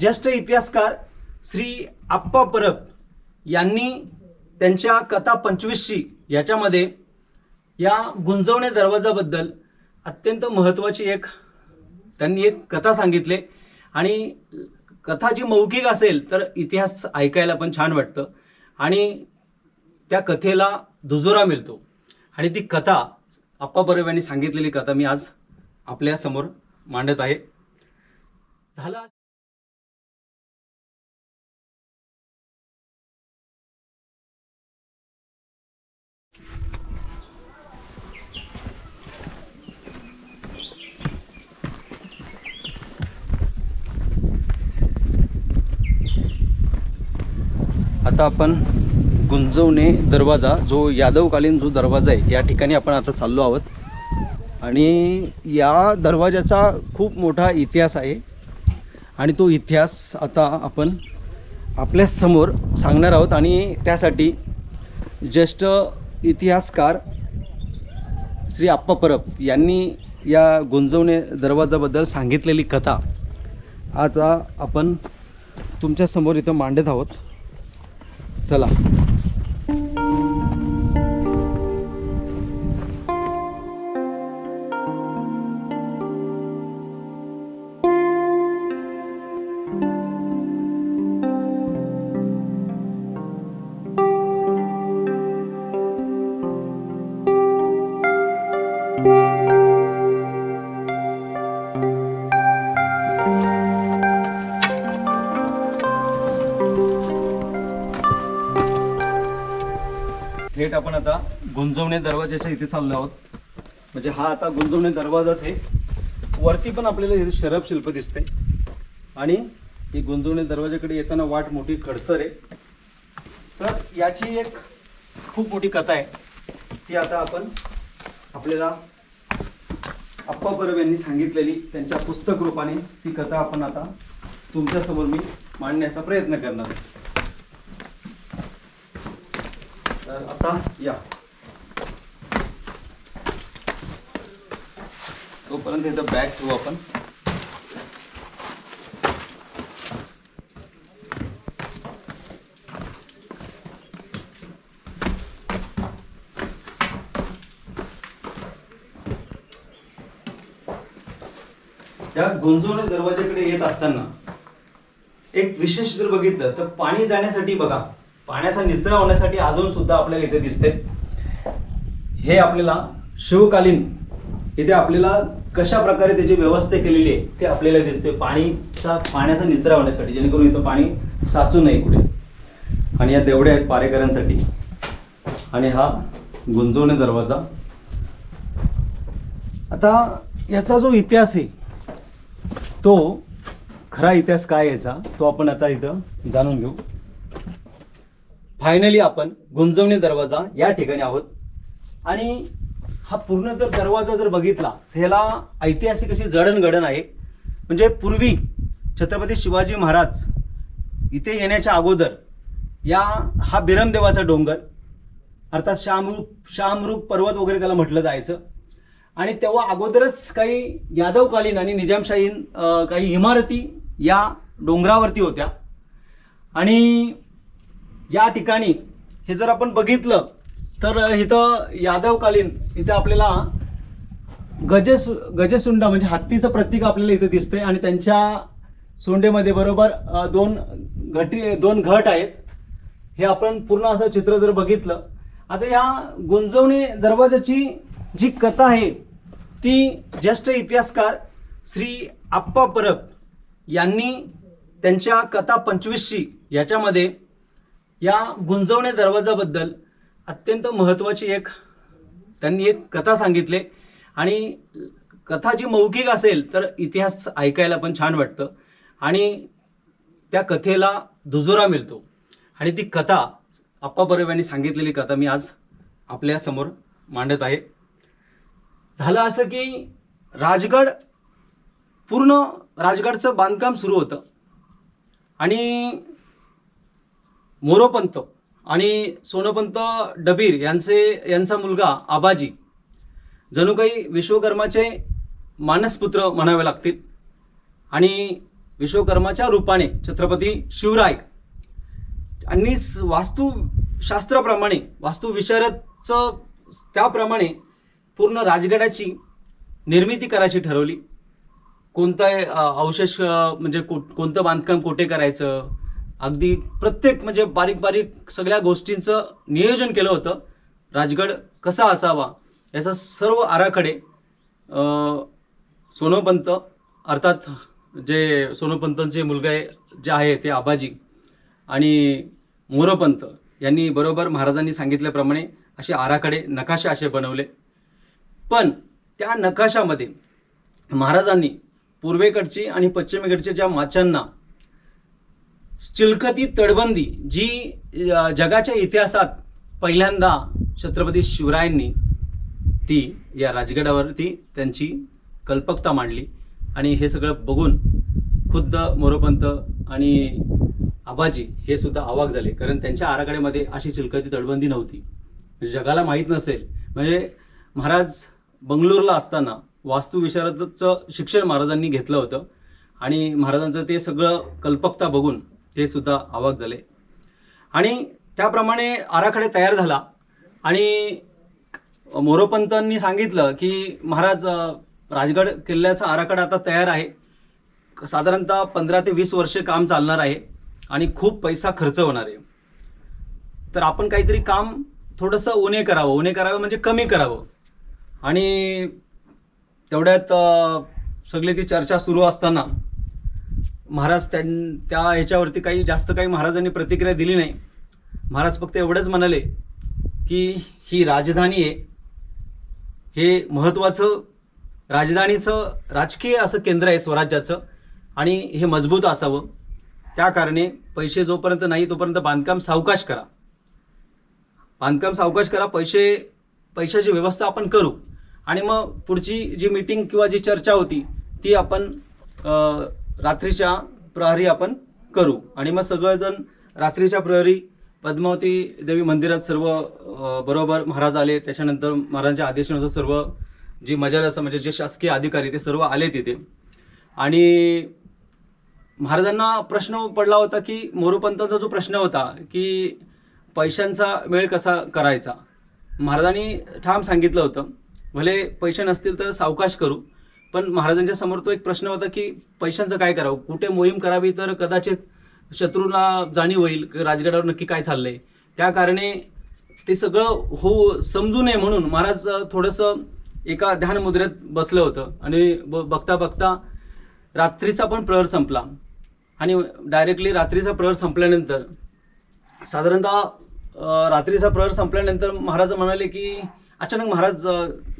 ज्येष्ठ इतिहासकार श्री आप्पा परब यांनी त्यांच्या कथा पंचवीसशी याच्यामध्ये या गुंजवणे दरवाजाबद्दल अत्यंत महत्त्वाची एक त्यांनी एक कथा सांगितले. आणि कथा जी मौखिक असेल तर इतिहास ऐकायला पण छान वाटतं. आणि त्या कथेला दुजोरा मिळतो. आणि ती कथा आप्पा परब यांनी सांगितलेली कथा मी आज आपल्यासमोर मांडत आहे. झाला आता आपण गुंजवणे दरवाजा जो यादवकालीन जो दरवाजा आहे या ठिकाणी आपण आता चाललो आहोत. आणि या दरवाजाचा खूप मोठा इतिहास आहे. आणि तो इतिहास आता आपण आपल्यासमोर सांगणार आहोत. आणि त्यासाठी ज्येष्ठ इतिहासकार श्री आप्पा परब यांनी या गुंजवणे दरवाजाबद्दल सांगितलेली कथा आता आपण तुमच्यासमोर इथं मांडत आहोत. चला. गेट आपण आता गुंजवणे दरवाजाच्या इथे चाललो आहोत. म्हणजे हा आता गुंजवणे दरवाजाच आहे. वरती पण आपल्याला इथे शरब शिल्प दिसते आणि ही गुंजवणे दरवाजाकडे येताना वाट मोठी खडतर आहे. तर याची एक खूप मोठी कथा आहे. ती आता आपण आपल्याला आप्पा परब यांनी सांगितलेली. त्यांच्या पुस्तक रूपाने ती कथा आपण आता तुमच्यासमोर मी मांडण्याचा प्रयत्न करणार आहे. तर आता या. तोपर्यंत इथं बॅग ठेवू आपण. या गुंजवणे दरवाजाकडे येत असताना एक विशेष जर बघितलं तर पाणी जाण्यासाठी बघा. पाण्याचा निचरा होण्यासाठी अजून सुद्धा आपल्याला इथे दिसते. हे आपल्याला शिवकालीन इथे आपल्याला कशा प्रकारे त्याची व्यवस्था केलेली आहे ते आपल्याला दिसते. पाणीचा पाण्याचा निचरा होण्यासाठी जेणेकरून इथं पाणी साचू नये कुठे. आणि या देवड्या आहेत पारेकरांसाठी. आणि हा गुंजवणे दरवाजा. आता याचा जो इतिहास आहे तो खरा इतिहास काय याचा तो आपण आता इथं जाणून घेऊ. फायनली आपण गुंजवणे दरवाजा या ठिकाणी आहोत. आणि हा पूर्ण जर दरवाजा जर बघितला तर ह्याला ऐतिहासिक अशी जडणघडण आहे. म्हणजे पूर्वी छत्रपती शिवाजी महाराज इथे येण्याच्या अगोदर या हा बिरमदेवाचा डोंगर अर्थात श्यामरूप श्यामरूप पर्वत वगैरे त्याला म्हटलं जायचं. आणि तेव्हा अगोदरच काही यादवकालीन आणि निजामशाहीन काही इमारती या डोंगरावरती होत्या. आणि या ठिकाणी हे जर आपण बघितलं तर इथं यादवकालीन इथं आपल्याला गजेसु गजेसुंडा म्हणजे हत्तीचं प्रतीक आपल्याला इथे दिसतंय आणि त्यांच्या सोंडेमध्ये बरोबर दोन घटी दोन घट आहेत. हे आपण पूर्ण असं चित्र जर बघितलं आता या गुंजवणे दरवाजाची जी कथा आहे ती ज्येष्ठ इतिहासकार श्री आप्पा परब यांनी त्यांच्या कथा पंचवीसशी याच्यामध्ये या गुंजवणे दरवाजाबद्दल अत्यंत महत्त्वाची एक त्यांनी एक कथा सांगितले. आणि कथा जी मौखिक असेल तर इतिहास ऐकायला पण छान वाटतं. आणि त्या कथेला दुजोरा मिळतो. आणि ती कथा आप्पा परब यांनी सांगितलेली कथा मी आज आपल्यासमोर मांडत आहे. झालं असं की राजगड पूर्ण राजगडचं बांधकाम सुरू होतं. आणि मोरोपंत आणि सोनोपंत डबीर यांचे यांचा मुलगा आबाजी. जणू काही विश्वकर्माचे मानसपुत्र म्हणावे लागतील. आणि विश्वकर्माच्या रूपाने छत्रपती शिवराय आणि वास्तुशास्त्राप्रमाणे वास्तुविशारदचं त्याप्रमाणे पूर्ण राजगडाची निर्मिती करायची ठरवली. कोणता अवशेष म्हणजे को कोणतं बांधकाम कोठे करायचं? अगदी प्रत्येक म्हणजे बारीक बारीक सगळ्या गोष्टींचं नियोजन केलं होतं. राजगड कसा असावा याचा सर्व आराखडे सोनोपंत अर्थात जे सोनोपंतांचे मुलगा आहे जे आहे ते आबाजी आणि मोरोपंत यांनी बरोबर महाराजांनी सांगितल्याप्रमाणे असे आराखडे नकाशे असे बनवले. पण त्या नकाशामध्ये महाराजांनी पूर्वेकडची आणि पश्चिमेकडच्या ज्या माचांना चिलखती तडबंदी जी जगाच्या इतिहासात पहिल्यांदा छत्रपती शिवरायांनी ती या राजगडावरती त्यांची कल्पकता मांडली. आणि हे सगळं बघून खुद्द मोरोपंत आणि आबाजी हे सुद्धा आवाक झाले. कारण त्यांच्या आराखड्यामध्ये अशी चिलखती तडबंदी नव्हती. म्हणजे जगाला माहीत नसेल. म्हणजे महाराज बंगलोरला असताना वास्तुविशारदचं शिक्षण महाराजांनी घेतलं होतं. आणि महाराजांचं ते सगळं कल्पकता बघून ते सुद्धा आवाक झाले. आणि त्याप्रमाणे आराखडे तयार झाला. आणि मोरोपंतांनी सांगितलं की महाराज राजगड किल्ल्याचा आराखडा आता तयार आहे. साधारणतः पंधरा ते वीस वर्षे काम चालणार आहे आणि खूप पैसा खर्च होणार आहे. तर आपण काहीतरी काम थोडंसं उणे करावं. उणे करावं म्हणजे कमी करावं. आणि तेवढ्यात सगळी ती चर्चा सुरू असताना महाराज त्यां त्या ह्याच्यावरती काही जास्त काही महाराजांनी प्रतिक्रिया दिली नाही. महाराज फक्त एवढंच म्हणाले की ही राजधानी आहे. हे महत्त्वाचं राजधानीचं राजकीय असं केंद्र आहे स्वराज्याचं आणि हे मजबूत असावं. त्या कारणे पैसे जोपर्यंत नाही तोपर्यंत बांधकाम सावकाश करा. बांधकाम सावकाश करा पैसे पैशाची व्यवस्था आपण करू. आणि मग पुढची जी मीटिंग किंवा जी चर्चा होती ती आपण रात्रीच्या प्रहरी आपण करू. आणि मग सगळेजण रात्रीच्या प्रहरी पद्मावती देवी मंदिरात सर्व बरोबर महाराज आले. त्याच्यानंतर महाराजांच्या आदेशानुसार सर्व जी मजाल म्हणजे जे शासकीय अधिकारी ते सर्व आले तिथे. आणि महाराजांना प्रश्न पडला होता की मोरोपंतांचा जो प्रश्न होता की पैशांचा मेळ कसा करायचा? महाराजांनी ठाम सांगितलं होतं. भले पैसे नसतील तर सावकाश करू. पण महाराजांच्या समोर तो एक प्रश्न होता की पैशांचं काय करावं? कुठे मोहीम करावी तर कदाचित शत्रूला जाणीव होईल राजगडावर नक्की काय चाललंय. त्या कारणे ते सगळं हो समजू नये म्हणून महाराज थोडंसं एका ध्यान मुद्रेत बसलं होतं. आणि ब- बघता बघता रात्रीचा पण प्रहर संपला. आणि डायरेक्टली रात्रीचा प्रहर संपल्यानंतर साधारणतः रात्रीचा प्रहर संपल्यानंतर महाराज म्हणाले की अचानक महाराज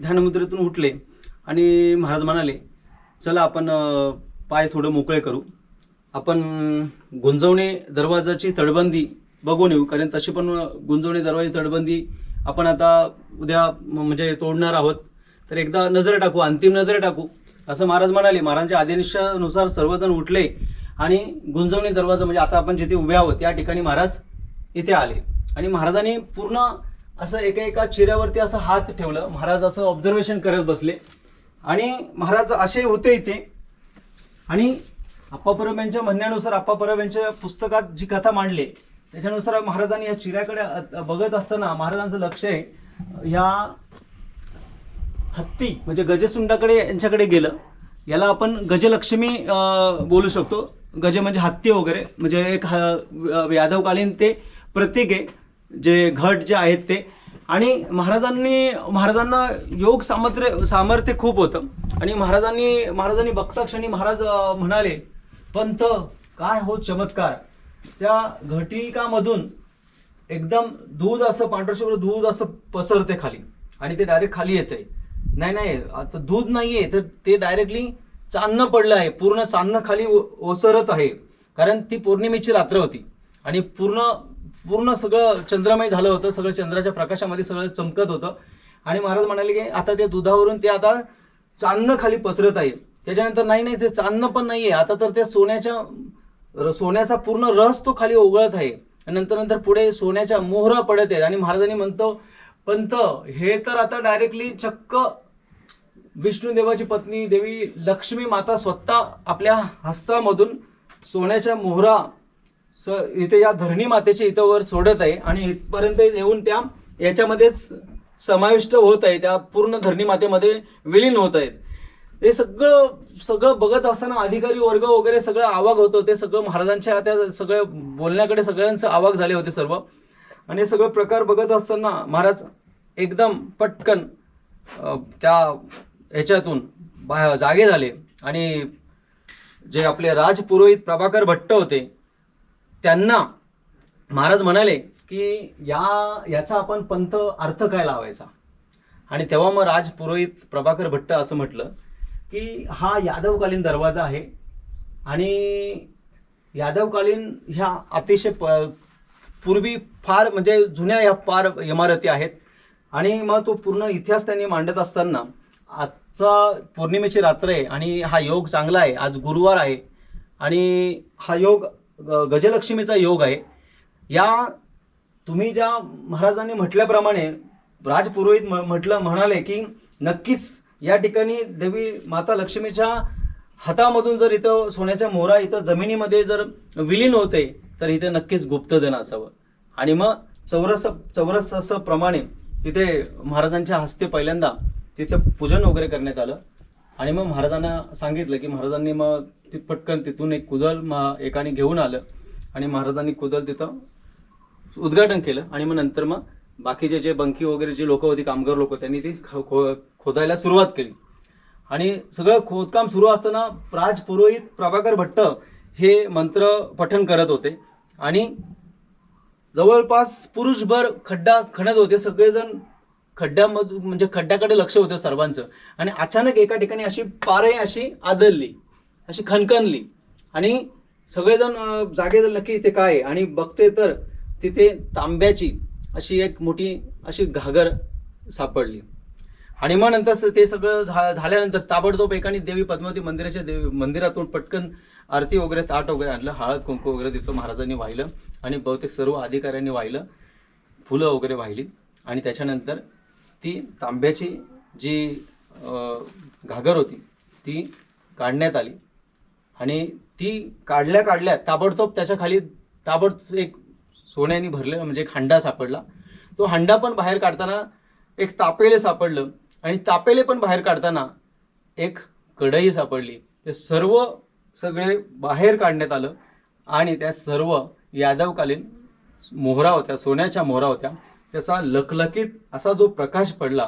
ध्यानमुद्रेतून उठले. आणि महाराज म्हणाले चला आपण पाय थोडं मोकळे करू. आपण गुंजवणे दरवाजाची तडबंदी बघून येऊ कारण तशी पण गुंजवणे दरवाजाची तडबंदी आपण आता उद्या म्हणजे तोडणार आहोत. तर एकदा नजर टाकू अंतिम नजर टाकू. असं महाराज म्हणाले. महाराजांच्या आदेशानुसार सर्वजण उठले आणि गुंजवणे दरवाजा म्हणजे आता आपण जिथे उभे आहोत त्या ठिकाणी महाराज इथे आले. आणि महाराजांनी पूर्ण असं एका एका चेहऱ्यावरती असं हात ठेवलं. महाराज असं ऑब्झर्वेशन करत बसले. आणि महाराज असे होते इथे. आणि आप्पा परब यांच्या म्हणण्यानुसार आप्पा परब यांच्या पुस्तकात जी कथा मांडली त्याच्यानुसार महाराजांनी या चिऱ्याकडे बघत असताना महाराजांचं लक्ष आहे या हत्ती म्हणजे गजसुंडाकडे यांच्याकडे गेलं. याला आपण गजलक्ष्मी बोलू शकतो. गज म्हणजे हत्ती वगैरे म्हणजे एक यादवकालीन ते प्रतीक आहे. जे घट जे आहेत ते. आणि महाराजांनी महाराजांना योग सामर्थ्य सामर्थ्य खूप होतं. आणि महाराजांनी महाराजांनी बघता क्षणी महाराज म्हणाले पंथ काय हो चमत्कार? त्या घटिकामधून एकदम दूध असं पांढरशुभ्र दूध असं पसरते खाली. आणि ते डायरेक्ट खाली येते नाही नाही आता दूध नाहीये तर ते डायरेक्टली चांदणं पडलं आहे. पूर्ण चांदणं खाली ओ- ओसरत आहे. कारण ती पौर्णिमेची रात्र होती. आणि पूर्ण पूर्ण सगळं चंद्रमय झालं होतं सगळं चंद्राच्या प्रकाशामध्ये सगळं चमकत होतं. आणि महाराज म्हणाले की आता ते दुधावरून ते आता चांदणं खाली पसरत आहे. त्याच्यानंतर नाही नाही ते चांदणं पण नाही आहे आता तर ते सोन्याच्या र- सोन्याचा पूर्ण रस तो खाली ओघळत आहे. आणि नंतर नंतर पुढे सोन्याच्या मोहरा पडत आहेत. आणि महाराजांनी म्हणतो पंत हे तर आता डायरेक्टली चक्क विष्णुदेवाची पत्नी देवी लक्ष्मी माता स्वतः आपल्या हस्तामधून सोन्याच्या मोहरा स इथे या धरणी मातेच्या इथं वर सोडत आहे आणि इथपर्यंत येऊन त्या याच्यामध्येच समाविष्ट होत आहे. त्या पूर्ण धरणी मातेमध्ये विलीन होत आहेत. हे सगळं सगळं बघत असताना अधिकारी वर्ग वगैरे सगळं आवाग होतं. ते सगळं महाराजांच्या त्या सगळ्या बोलण्याकडे सगळ्यांचं आवाग झाले होते सर्व. आणि हे सगळं प्रकार बघत असताना महाराज एकदम पटकन त्या ह्याच्यातून बाहेर जागे झाले. आणि जे आपले राजपुरोहित प्रभाकर भट्ट होते त्यांना महाराज म्हणाले की या याचा आपण पंथ अर्थ काय लावायचा? आणि तेव्हा मग राजपुरोहित प्रभाकर भट्ट असं म्हटलं की हा यादवकालीन दरवाजा आहे आणि यादवकालीन ह्या अतिशय प पूर्वी फार म्हणजे जुन्या ह्या फार इमारती आहेत. आणि मग तो पूर्ण इतिहास त्यांनी मांडत असताना आजचा पौर्णिमेची रात्र आहे आणि हा योग चांगला आहे. आज गुरुवार आहे आणि हा योग गजलक्ष्मीचा योग आहे. या तुम्ही ज्या महाराजांनी म्हटल्याप्रमाणे राजपुरोहित म्हटलं म्हणाले की नक्कीच या ठिकाणी देवी माता लक्ष्मीच्या हातामधून जर इथं सोन्याच्या मोहरा इथं जमिनीमध्ये जर विलीन होते तर इथे नक्कीच गुप्तधन असावं. आणि मग चौरस चौरस असं प्रमाणे तिथे महाराजांच्या हस्ते पहिल्यांदा तिथे पूजन वगैरे करण्यात आलं. आणि मग महाराजांना सांगितलं की महाराजांनी मग ती पटकन तिथून एक कुदल म- एकाने घेऊन आलं आणि महाराजांनी कुदल तिथं उद्घाटन केलं. आणि मग नंतर मग बाकीचे जे बंकी वगैरे जे लोक होती कामगार लोक त्यांनी ती खो खो- खोदायला सुरुवात केली. आणि सगळं खोदकाम सुरू असताना प्राज पुरोहित प्रभाकर भट्ट हे मंत्र पठण करत होते. आणि जवळपास पुरुषभर खड्डा खणत होते. सगळेजण खड्ड्यामधून म्हणजे खड्ड्याकडे लक्ष होतं सर्वांचं. आणि अचानक एका ठिकाणी अशी पारे अशी आदळली अशी खणखणली. आणि सगळेजण जागे जर नक्की इथे काय आहे? आणि बघते तर तिथे तांब्याची अशी एक मोठी अशी घागर सापडली. आणि मग नंतर स- ते सगळं झा झाल्यानंतर ताबडतोब एकाने देवी पद्मावती मंदिराच्या देवी मंदिरातून पटकन आरती वगैरे ताट वगैरे आणलं हळद कुंकू वगैरे तिथं महाराजांनी वाहिलं. आणि बहुतेक सर्व अधिकाऱ्यांनी वाहिलं फुलं वगैरे वाहिली. आणि त्याच्यानंतर ती तांब्याची जी घागर होती ती काढण्यात आली. आणि ती काढल्या काढल्या ताबडतोब त्याच्याखाली ताबडतोब एक सोन्याने भरलेला म्हणजे एक हंडा सापडला. तो हंडा पण बाहेर काढताना एक तापेले सापडलं आणि तापेले पण बाहेर काढताना एक कढई सापडली. ते सर्व सगळे बाहेर काढण्यात आलं आणि त्या सर्व यादवकालीन मोहरा होत्या सोन्याच्या मोहरा होत्या. त्याचा लखलखीत असा जो प्रकाश पडला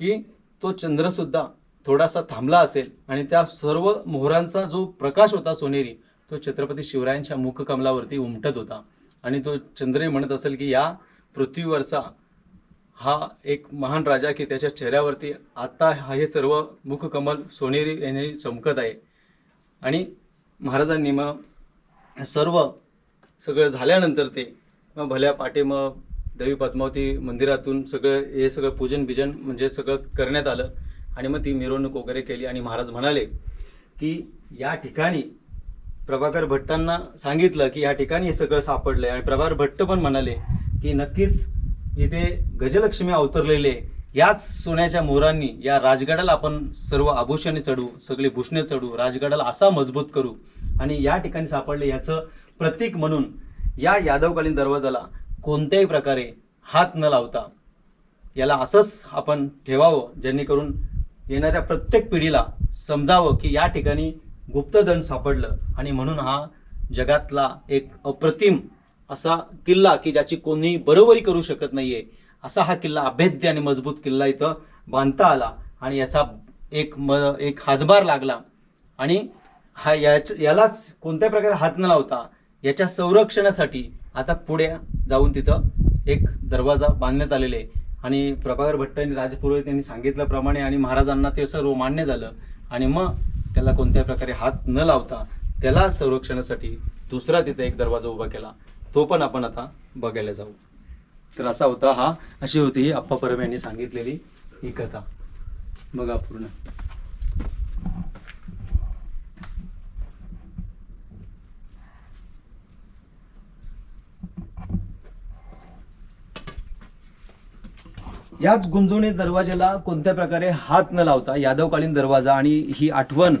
की तो चंद्रसुद्धा थोडासा थांबला असेल आणि त्या सर्व मोहरांचा जो प्रकाश होता सोनेरी तो छत्रपती शिवरायांच्या मुखकमलावरती उमटत होता. आणि तो चंद्रही म्हणत असेल की या पृथ्वीवरचा हा एक महान राजा की त्याच्या चेहऱ्यावरती आता हा हे सर्व मुखकमल सोनेरी याने चमकत आहे. आणि महाराजांनी मग सर्व सगळं झाल्यानंतर ते मग भल्या पाटे मग देवी पद्मावती मंदिरातून सगळं हे सगळं पूजन बिजन म्हणजे सगळं करण्यात आलं. आणि मग ती मिरवणूक वगैरे केली आणि महाराज म्हणाले की या ठिकाणी प्रभाकर भट्टांना सांगितलं की या ठिकाणी हे सगळं सापडलं आहे आणि प्रभाकर भट्ट पण म्हणाले की नक्कीच इथे गजलक्ष्मी अवतरलेले याच सोन्याच्या मोरांनी या राजगडाला आपण सर्व आभूषणे चढू सगळे भूषणे चढू राजगडाला असा मजबूत करू आणि या ठिकाणी सापडले याचं प्रतीक म्हणून या यादवकालीन दरवाजाला कोणत्याही प्रकारे हात न लावता याला असंच आपण ठेवावं जेणेकरून येणाऱ्या प्रत्येक पिढीला समजावं की या ठिकाणी गुप्तधन सापडलं आणि म्हणून हा जगातला एक अप्रतिम असा किल्ला की ज्याची कोणी बरोबरी करू शकत नाही आहे असा हा किल्ला अभेद्य आणि मजबूत किल्ला इथं बांधता आला आणि याचा एक म एक हातभार लागला. आणि हा याच यालाच कोणत्या प्रकारे हात न लावता याच्या संरक्षणासाठी आता पुढे जाऊन तिथं एक दरवाजा बांधण्यात आलेला आहे. आणि प्रभाकर भट्ट आणि राजपुरोहित यांनी सांगितल्याप्रमाणे आणि महाराजांना ते सर्व मान्य झालं. आणि मग त्याला कोणत्या प्रकारे हात न लावता त्याला संरक्षणासाठी दुसरा तिथे एक दरवाजा उभा केला. तो पण आपण आता बघायला जाऊ. तर असा होता हा अशी होती ही अप्पा परब यांनी सांगितलेली ही कथा. बघा पूर्ण. याच गुंजवणी दरवाजाला कोणत्या प्रकारे हात न लावता यादवकालीन दरवाजा आणि ही आठवण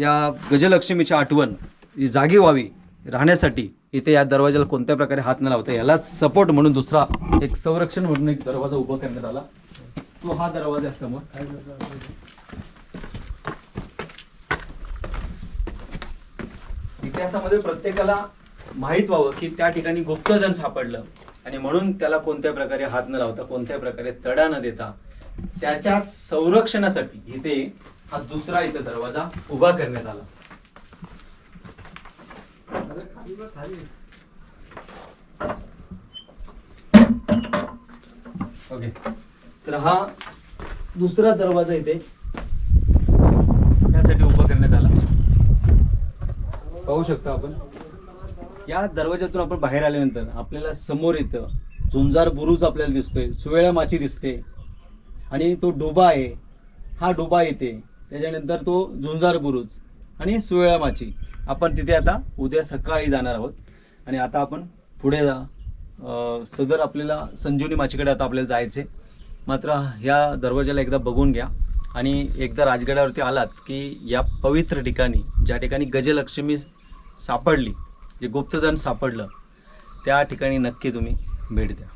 या गजलक्ष्मीची आठवण ही जागी व्हावी राहण्यासाठी इथे या दरवाजाला कोणत्या प्रकारे हात न लावता यालाच सपोर्ट म्हणून दुसरा एक संरक्षण म्हणून एक दरवाजा उभा करण्यात आला. तो हा दरवाजा समोर. इतिहासामध्ये प्रत्येकाला माहीत व्हावं की त्या ठिकाणी गुप्तधन सापडलं. आणि म्हणून त्याला कोणत्या प्रकारे हात न लावता कोणत्या प्रकारे तडा न देता त्याच्या संरक्षणासाठी इथे हा दुसरा इथे दरवाजा उभा करण्यात आला. ओके. तर हा दुसरा दरवाजा इथे त्यासाठी उभा करण्यात आला. पाहू शकतो आपण. या दरवाज्यातून आपण बाहेर आल्यानंतर आपल्याला समोर येतं झुंजार बुरुज आपल्याला दिसतोय सुवेळा माची दिसते आणि तो डोबा आहे. हा डोबा येते त्याच्यानंतर तो झुंजार बुरुज आणि सुवेळा माची. आपण तिथे आता उद्या सकाळी जाणार आहोत. आणि आता आपण पुढे जा. सदर आपल्याला संजीवनी माचीकडे आता आपल्याला जायचे मात्र ह्या दरवाजाला एकदा बघून घ्या. आणि एकदा राजगडावरती आलात की या पवित्र ठिकाणी ज्या ठिकाणी गजलक्ष्मी सापडली जे गुप्तधन सापडलं त्या ठिकाणी नक्की तुम्ही भेट द्या.